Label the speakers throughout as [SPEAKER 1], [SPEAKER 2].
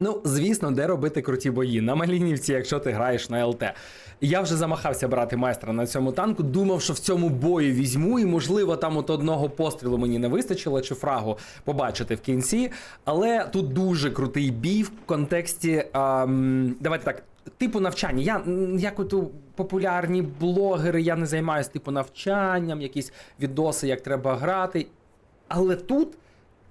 [SPEAKER 1] Ну, звісно, де робити круті бої. На Малінівці, якщо ти граєш на ЛТ. Я вже замахався брати майстра на цьому танку, думав, що в цьому бою візьму, і, можливо, там от одного пострілу мені не вистачило, чи фрагу побачити в кінці. Але тут дуже крутий бій в контексті. ем, давайте так. Типу навчання. Я як от популярні блогери, я не займаюся типу навчанням, якісь відоси, як треба грати. Але тут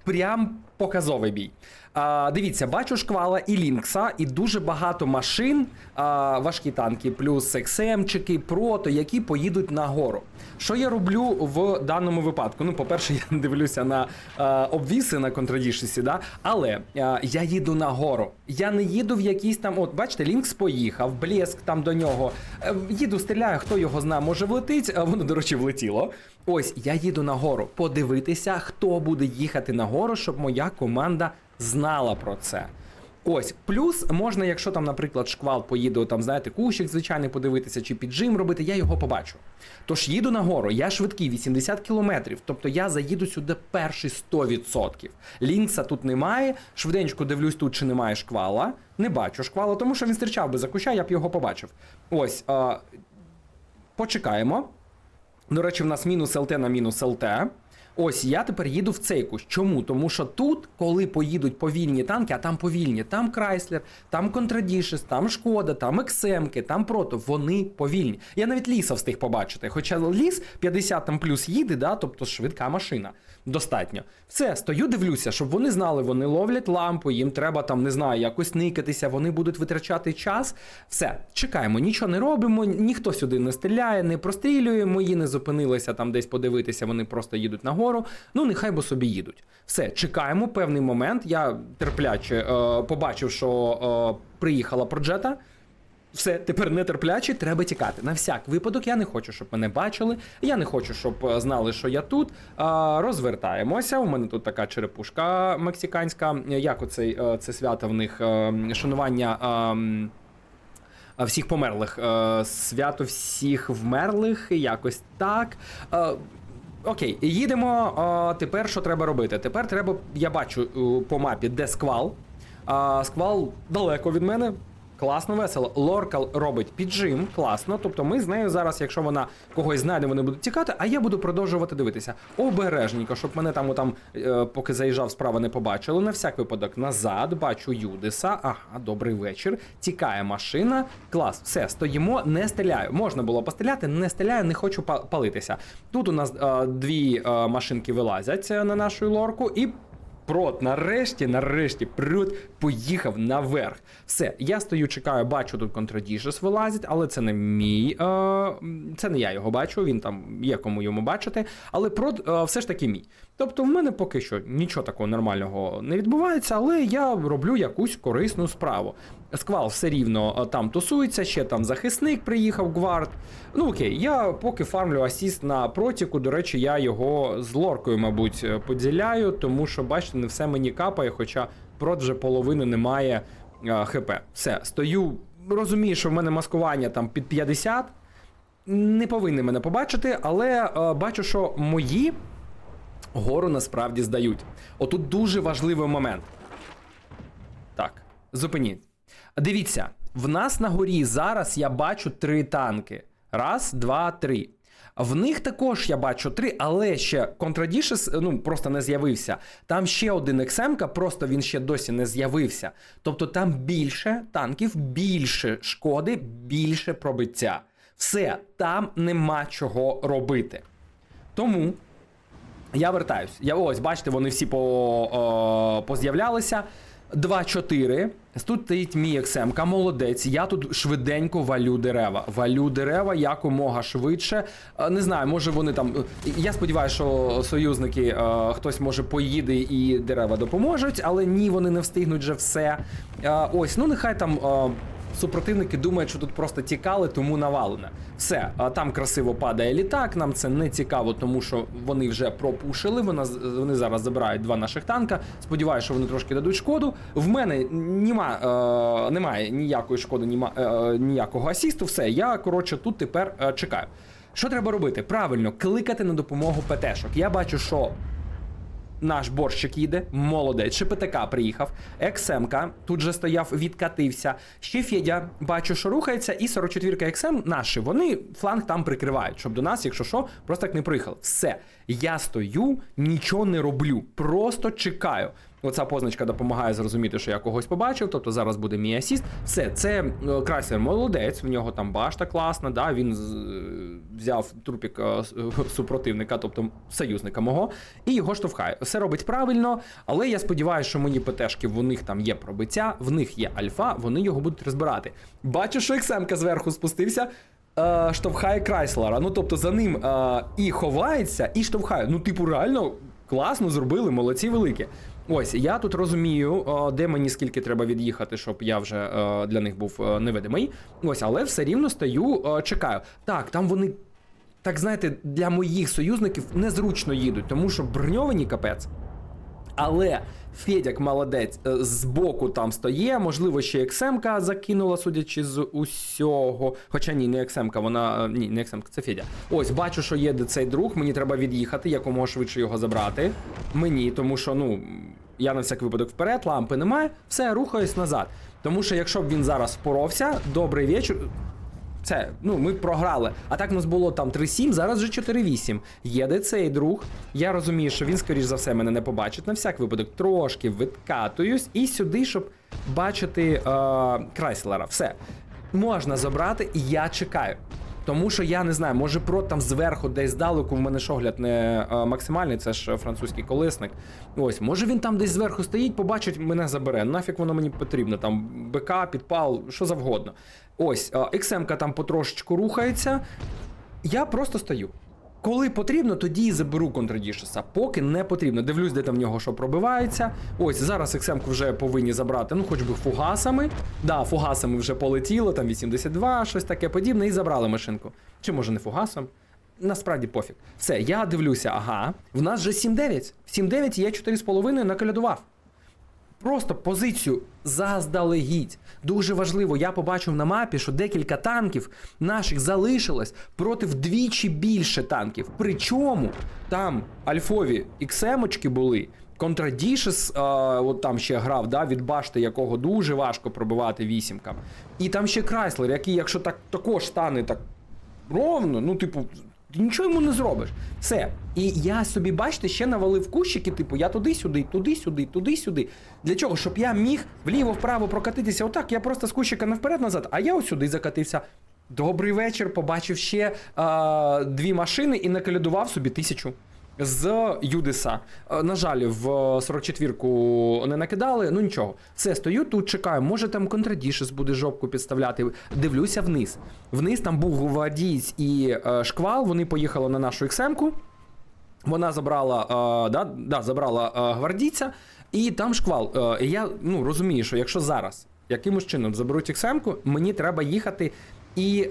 [SPEAKER 1] прям показовий бій. А, дивіться, бачу шквала і Лінкса, і дуже багато машин, а, важкі танки, плюс XM-чики, прото, які поїдуть на гору. Що я роблю в даному випадку? Ну, по-перше, я дивлюся на а, обвіси на контрадішесі, да? але а, я їду на гору. Я не їду в якийсь там. От, бачите, Лінкс поїхав, блеск там до нього. Е, Їду, стріляю, хто його знає, може влетить, воно, до речі, влетіло. Ось я їду на гору. Подивитися, хто буде їхати на гору, щоб моя команда знала про це. Ось, плюс можна, якщо там, наприклад, шквал поїде, там, знаєте, кущик звичайний подивитися, чи піджим робити, я його побачу. Тож їду на гору, я швидкий, 80 кілометрів, тобто я заїду сюди перший 100%. Лінкса тут немає, швиденько дивлюсь тут, чи немає шквала. Не бачу шквала, тому що він стрічав би за куща, я б його побачив. Ось, а, почекаємо. До речі, в нас мінус ЛТ на мінус ЛТ. Ось я тепер їду в цей кущ. Чому? Тому що тут, коли поїдуть повільні танки, а там повільні, там Крайслер, там Контрадішес, там Шкода, там Ексемки, там Прото, вони повільні. Я навіть ліса встиг побачити. Хоча ліс 50 там плюс їде, да, тобто швидка машина. Достатньо. Все, стою, дивлюся, щоб вони знали, вони ловлять лампу, їм треба там, не знаю, якось никатися, вони будуть витрачати час. Все, чекаємо, нічого не робимо, ніхто сюди не стріляє, не прострілює, мої не зупинилися там десь подивитися, вони просто їдуть нагору. Ну, нехай бо собі їдуть. Все, чекаємо певний момент. Я терпляче е, побачив, що е, приїхала проджета. Все, тепер нетерпляче, треба тікати. На всяк випадок я не хочу, щоб мене бачили. Я не хочу, щоб е, знали, що я тут. А, розвертаємося. У мене тут така черепушка мексиканська. Як оцей е, це свято в них е, шанування. ем, а, всіх померлих. Е, Свято всіх вмерлих, якось так. Окей, їдемо. А, тепер що треба робити? Тепер треба, я бачу по мапі, де сквал. А, сквал далеко від мене. Класно, весело. Лоркал робить піджим, класно. Тобто ми з нею зараз, якщо вона когось знайде, вони будуть тікати, а я буду продовжувати дивитися. Обережненько, щоб мене там, там е, поки заїжджав справа, не побачили. На всяк випадок назад, бачу Юдиса. Ага, добрий вечір. Тікає машина. Клас, все, стоїмо, не стріляю. Можна було постріляти, не стріляю, не хочу палитися. Тут у нас е, дві е, машинки вилазять на нашу лорку і. Прот, нарешті, нарешті, прот поїхав наверх. Все, я стою, чекаю, бачу, тут контрадіжес вилазить, але це не мій. Е, це не я його бачу, він там є кому йому бачити. Але прот е, все ж таки мій. Тобто, в мене поки що нічого такого нормального не відбувається, але я роблю якусь корисну справу. Сквал все рівно е, там тусується, ще там захисник приїхав, гвард. Ну окей, я поки фармлю асіст на протіку. До речі, я його з лоркою, мабуть, е, поділяю, тому що, бачите, не все мені капає, хоча прот вже половини немає е, хп. Все, стою, розумію, що в мене маскування там під 50. Не повинні мене побачити, але е, бачу, що мої гору насправді здають. Отут дуже важливий момент. Так, зупиніть. Дивіться, в нас на горі зараз я бачу три танки. Раз, два, три. В них також я бачу три, але ще Контрадішес ну, просто не з'явився. Там ще один XM, просто він ще досі не з'явився. Тобто там більше танків, більше шкоди, більше пробиття. Все, там нема чого робити. Тому я вертаюсь. Я ось, бачите, вони всі по, поз'являлися. 2-4. Тут стоїть мій XM, молодець. Я тут швиденько валю дерева. Валю дерева якомога швидше. Е, Не знаю, може вони там. е, Я сподіваюся, що союзники е, хтось може поїде і дерева допоможуть, але ні, вони не встигнуть вже все. Ось, ну нехай там. Супротивники думають, що тут просто тікали, тому навалене. Все, там красиво падає літак. Нам це не цікаво, тому що вони вже пропушили. Вона вони зараз забирають два наших танка. Сподіваюся, що вони трошки дадуть шкоду. В мене нема, е, немає ніякої шкоди, німа, е, ніякого асісту. Все, я коротше тут тепер е, чекаю. Що треба робити? Правильно, кликати на допомогу ПТшок. Я бачу, що Наш борщик їде, молодець. ШПТК приїхав. Ексемка тут же стояв, відкатився. Ще Федя, бачу, що рухається, і 44-ка Ексем наші. Вони фланг там прикривають, щоб до нас, якщо що, просто так не приїхали. Все. Я стою, нічого не роблю, просто чекаю. Оця позначка допомагає зрозуміти, що я когось побачив. Тобто зараз буде мій асіст. Все, це е, Крайслер молодець, в нього там башта класна. Да, він е, взяв трупік е, супротивника, тобто союзника мого, і його штовхає. Все робить правильно, але я сподіваюся, що мені ПТшки, в них там є пробиття, в них є альфа, вони його будуть розбирати. Бачу, що Ексемка зверху спустився. Штовхає Крайслера. Ну тобто за ним е, і ховається, і штовхає. Ну, типу, реально класно зробили, молодці великі. Ось я тут розумію, де мені скільки треба від'їхати, щоб я вже е, для них був е, невидимий. Ось, але все рівно стою, е, чекаю. Так, там вони, так знаєте, для моїх союзників незручно їдуть, тому що броньовані капець. Але Федяк молодець е, збоку там стоє, можливо, ще Ексемка закинула, судячи з усього. Хоча ні, не Ексемка, вона. е, Ні, не Ексемка, це Федя. Ось, бачу, що є цей друг, мені треба від'їхати, якомога швидше його забрати. Мені, тому що, ну, я на всяк випадок вперед, лампи немає, все, рухаюсь назад. Тому що якщо б він зараз впоровся, добрий вечір. Це, ну, ми програли. А так у нас було там 3-7, зараз вже 4-8. Є цей друг. Я розумію, що він, скоріш за все, мене не побачить. На всяк випадок трошки відкатуюсь і сюди, щоб бачити е, Крайслера. Все. Можна забрати, і я чекаю. Тому що я не знаю, може про там зверху, десь здалеку, в мене шогляд не е, максимальний, це ж французький колесник. Ось, може він там десь зверху стоїть, побачить, мене забере. Нафік воно мені потрібно, там БК, підпал, що завгодно. Ось, е, XM-ка там потрошечку рухається. Я просто стою. Коли потрібно, тоді і заберу контрадішеса. Поки не потрібно. Дивлюсь, де там в нього що пробивається. Ось зараз XM вже повинні забрати, ну хоч би фугасами. Да, фугасами вже полетіло, там 82, щось таке подібне, і забрали машинку. Чи може не фугасом? Насправді пофіг. Все, я дивлюся, ага. В нас вже 7-9. 7-9 і я 4,5 накалядував. Просто позицію заздалегідь. Дуже важливо, я побачив на мапі, що декілька танків наших залишилось проти вдвічі більше танків. Причому там альфові іксемочки були. Контрадішес, от там ще грав, да, від башти, якого дуже важко пробивати вісімкам. І там ще Крайслер, який, якщо так також стане так ровно, ну, типу, ти нічого йому не зробиш. Все. І я собі, бачите, ще навалив кущики, типу, я туди-сюди, туди-сюди, туди-сюди. Для чого? Щоб я міг вліво-вправо прокатитися. Отак, я просто з кущика не вперед-назад, а я ось сюди закатився. Добрий вечір, побачив ще а, дві машини і накалядував собі тисячу. З Юдиса. Е, На жаль, в 44-ку не накидали, ну нічого. Все, стою тут, чекаю. Може там контрадішес буде жопку підставляти. Дивлюся вниз. Вниз там був гвардієць і е, шквал. Вони поїхали на нашу іксемку. Вона забрала, е, да, да, забрала е, гвардійця, і там шквал. Е, я ну, розумію, що якщо зараз якимось чином заберуть іксемку, мені треба їхати і е,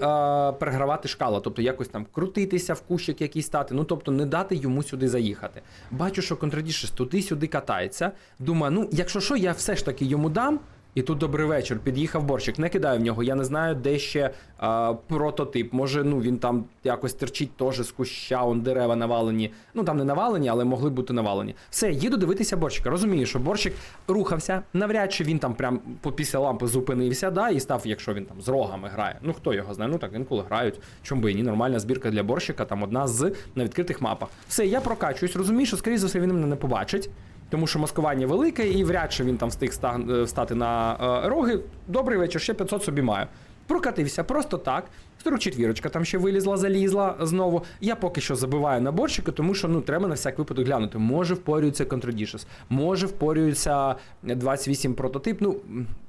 [SPEAKER 1] перегравати шкала, тобто якось там крутитися в кущик якийсь стати, ну тобто не дати йому сюди заїхати. Бачу, що контрадішес туди-сюди катається. Думаю, ну якщо що, я все ж таки йому дам. І тут добрий вечір. Під'їхав борщик, не кидаю в нього. Я не знаю, де ще а, прототип. Може, ну він там якось терчить теж з куща, он дерева навалені. Ну там не навалені, але могли бути навалені. Все, їду дивитися борщика. Розумію, що борщик рухався. Навряд чи він там прям після лампи зупинився, да, і став, якщо він там з рогами грає. Ну хто його знає? Ну так інколи грають. Чому би і ні? Нормальна збірка для борщика, там одна з на відкритих мапах. Все, я прокачуюсь, розумію, що скоріше за все він мене не побачить. Тому що маскування велике, і вряд чи він там встиг е, встати на е, роги. Добрий вечір, ще 500 собі маю. Прокатився просто так. 44 там ще вилізла, залізла знову. Я поки що забиваю на борщика, тому що ну треба на всяк випадок глянути. Може впорюється контрадішес, може впорюється 28 прототип. Ну,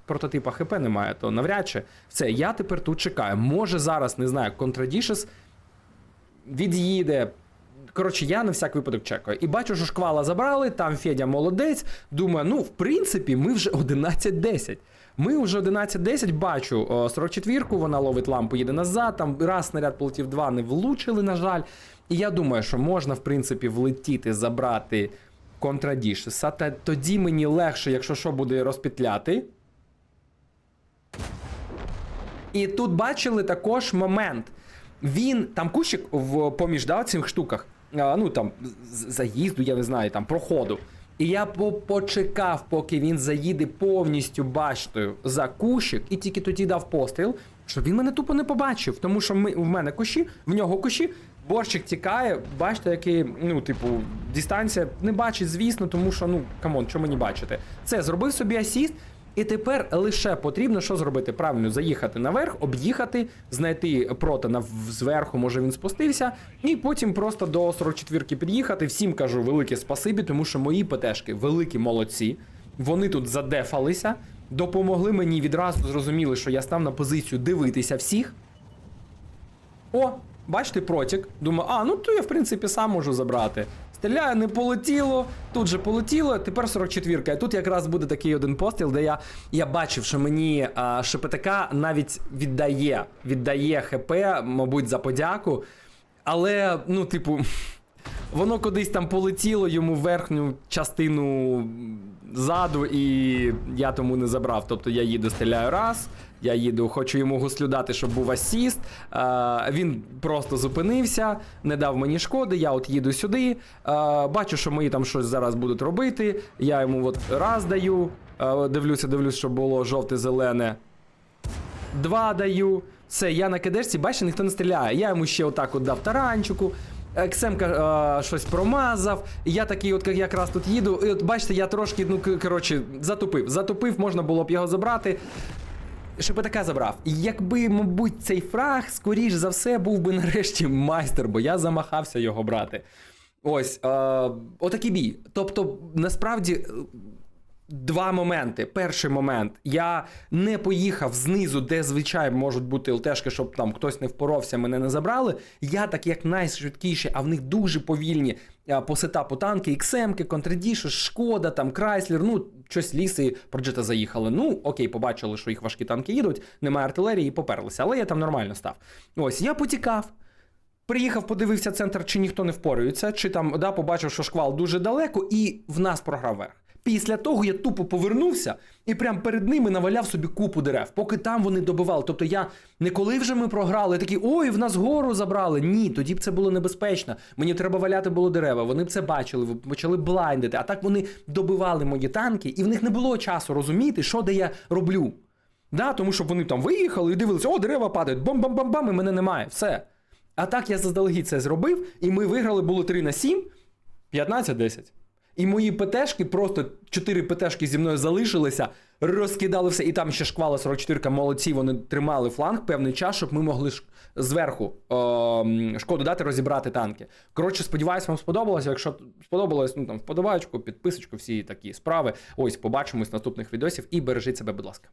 [SPEAKER 1] прототипа ХП немає, то навряд чи. Все, я тепер тут чекаю. Може зараз, не знаю, контрадішес від'їде. Коротше, я на всяк випадок чекаю. І бачу, що шквала забрали, там Федя молодець. Думаю, ну, в принципі, ми вже 11-10. Ми вже 11-10 бачу о, 44-ку, вона ловить лампу, їде назад. Там раз снаряд полетів, два не влучили, на жаль. І я думаю, що можна, в принципі, влетіти, забрати контрадішеса. Та тоді мені легше, якщо що, буде розпетляти. І тут бачили також момент. Він там кущик в поміж да, цих штуках. Ну там заїзду, я не знаю, там проходу. І я почекав, поки він заїде повністю баштою за кущик, і тільки тоді дав постріл, щоб він мене тупо не побачив. Тому що ми, в мене кущі, в нього кущі, борщик тікає, бачите, який, ну, типу, дистанція не бачить, звісно, тому що, ну, камон, що мені бачити? Це зробив собі асіст. І тепер лише потрібно що зробити? Правильно, заїхати наверх, об'їхати, знайти протана в- зверху, може він спустився, і потім просто до 44-ки під'їхати. Всім кажу велике спасибі, тому що мої ПТшки великі молодці. Вони тут задефалися, допомогли мені відразу зрозуміли, що я став на позицію дивитися всіх. О, бачите, протік. Думаю, а, ну то я в принципі сам можу забрати. Стріляю, не полетіло, тут же полетіло, тепер 44-ка. І тут якраз буде такий один постріл, де я, я бачив, що мені а, ШПТК навіть віддає, віддає ХП, мабуть, за подяку. Але, ну, типу, воно кудись там полетіло йому в верхню частину ззаду, і я тому не забрав. Тобто я їду, стріляю раз, я їду, хочу йому гуслю дати, щоб був асіст. А, він просто зупинився, не дав мені шкоди. Я от їду сюди. А, бачу, що мої там щось зараз будуть робити. Я йому от раз даю. а, дивлюся, дивлюся, щоб було жовте-зелене. Два даю. Все, я на кедешці, бачите, ніхто не стріляє. Я йому ще отак от дав таранчику. Ксемка щось промазав. Я такий, от якраз тут їду. І от бачите, я трошки, ну коротше, затупив. Затупив, можна було б його забрати. ШПТК забрав. Якби, мабуть, цей фраг, скоріш за все, був би нарешті майстер, бо я замахався його брати. Ось, е, отакий бій. Тобто, насправді. Е, Два моменти. Перший момент. Я не поїхав знизу, де звичайно можуть бути ЛТшки, щоб там хтось не впоровся, мене не забрали. Я так як найшвидкіше, а в них дуже повільні а, по сетапу танки, XM-ки, Контрадіші, Шкода, там Крайслер, ну щось ліси проджета заїхали. Ну окей, побачили, що їх важкі танки їдуть, немає артилерії і поперлися. Але я там нормально став. Ось я потікав. Приїхав, подивився центр, чи ніхто не впорюється, чи там да, побачив, що шквал дуже далеко, і в нас програв верх. Після того я тупо повернувся і прям перед ними наваляв собі купу дерев, поки там вони добивали. Тобто я не коли вже ми програли, такі ой, в нас гору забрали. Ні, тоді б це було небезпечно. Мені треба валяти було дерева. Вони б це бачили, почали блайндити. А так вони добивали мої танки, і в них не було часу розуміти, що де я роблю. Да, тому що вони там виїхали і дивилися, о, дерева падають, бам-бам-бам-бам, і мене немає. Все. А так я заздалегідь це зробив, і ми виграли було 3 на 7, 15-10. І мої ПТшки, просто 4 ПТшки зі мною залишилися, розкидали все. І там ще шквала 44-ка, молодці, вони тримали фланг певний час, щоб ми могли зверху о, шкоду дати розібрати танки. Коротше, сподіваюсь, вам сподобалося. Якщо сподобалось, ну там вподобачку, підписочку, всі такі справи. Ось побачимось наступних відосів і бережіть себе, будь ласка.